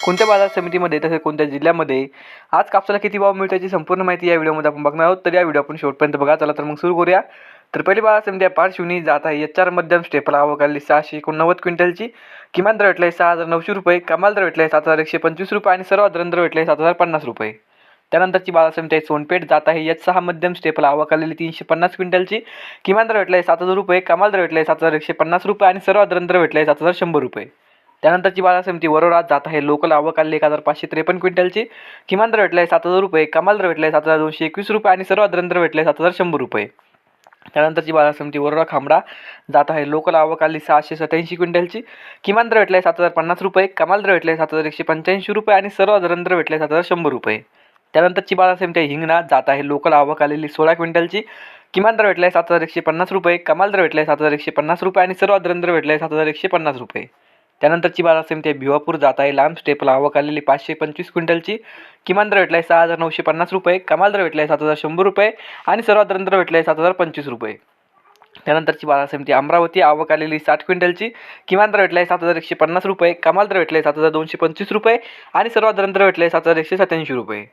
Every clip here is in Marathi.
कोणत्या बाजार समितीमध्ये तसेच कोणत्या जिल्ह्यामध्ये आज कापसाला किती भाव मिळतो याची संपूर्ण माहिती या व्हिडिओमध्ये आपण बघणार आहोत. तर या व्हिडिओ आपण शेवटपर्यंत बघा. चला तर मग सुरू करूया. तर पहिली बाजार समिती आहे पारशिवनी जात आहे एच आर मध्यम स्टेपला. आवक आली सहाशे एकोणनव्वद क्विंटलची. किमान दर भेटला आहे सहा हजार नऊशे रुपये. कमाल दर भेटला आहे सात हजार एकशे पंचवीस रुपये. आणि सर्वात दर भेटला आहे सात हजार पन्नास रुपये. त्यानंतरची बाजार समिती आहे सोनपेठ. जात आहे एच सहा मध्यम स्टेपला. आवक आलेली तीनशे पन्नास क्विंटलची. किमान दर भेटला आहे सात हजार रुपये. कमाल दर भेटला आहे सात हजार एकशे पन्नास रुपये. आणि सर्वात दर भेटला आहे सात हजार शंभर रुपये. त्यानंतरची बाजार समिती वरोरात जात आहे. लोकल आवक आली एक हजार पाचशे त्रेपन्न क्विंटलची. किमान दर भेटला आहे सात हजार रुपये. कमाल दर भेटला आहे सात हजार दोनशे एकवीस रुपये आणि सर्वात दर भेटला आहे सात हजार शंभर रुपये. त्यानंतरची बाजार समिती वरोरा खांबडा जात आहे. लोकल आवक आली सहाशे सत्याऐंशी क्विंटलची. किमान दर भेटला आहे सात हजार पन्नास रुपये. कमाल दर भेटला आहे सात हजार एकशे पंच्याऐंशी रुपये आणि सर्व दर भेटले सात हजार शंभर रुपये. त्यानंतरची बाजार समिती हिंगणा जात आहे. लोकल आवक आलेली सोळा क्विंटलची. किमान दर भेटला आहे सात हजार एकशे पन्नास रुपये. कमाल दर भेटला आहे सात हजार एकशे पन्नास रुपये आणि सर्व दर भेटला आहे सात हजार एकशे पन्नास रुपये. त्यानंतरची बाजार समिती आहे भिवापूर. जात आहे लांब. स्टेपला आवक आलेली पाचशे पंचवीस क्विंटलची. किमान दर भेटला आहे सहा हजार नऊशे पन्नास रुपये. कमाल दर भेटला आहे सात हजार शंभर रुपये. आणि सर्वात दर भेटला आहे सात हजार पंचवीस रुपये. त्यानंतरची बाजार समिती अमरावती. आवक आलेली साठ क्विंटलची. किमान दर भेटला आहे सात हजार एकशे पन्नास रुपये. कमाल दर भेटला आहे सात हजार दोनशे पंचवीस रुपये. आणि सर्वात दर भेटला आहे सात हजार एकशे सत्याऐंशी रुपये.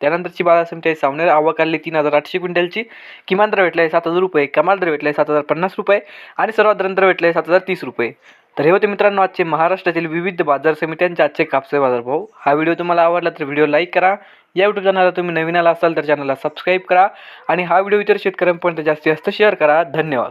त्यानंतरची बाजार समिती आहे सावनेर आवक आलेली तीन हजार आठशे क्विंटलची. किमान दर भेटला आहे सात हजार रुपये कमाल दर भेटला आहे सात हजार पन्नास रुपये आणि सर्वात दर भेटला आहे सात हजार तीस रुपये. तर हे होते मित्रांनो आजचे महाराष्ट्रातील विविध बाजार समित्यांचे आजचे कापसे बाजारभाव. हा व्हिडिओ तुम्हाला आवडला तर व्हिडिओ लाईक करा. या यूट्यूब चॅनलला तुम्ही नवीन आला असाल तर चॅनलला सबस्क्राईब करा. आणि हा व्हिडिओ इतर शेतकऱ्यांपर्यंत जास्तीत जास्त शेअर करा. धन्यवाद.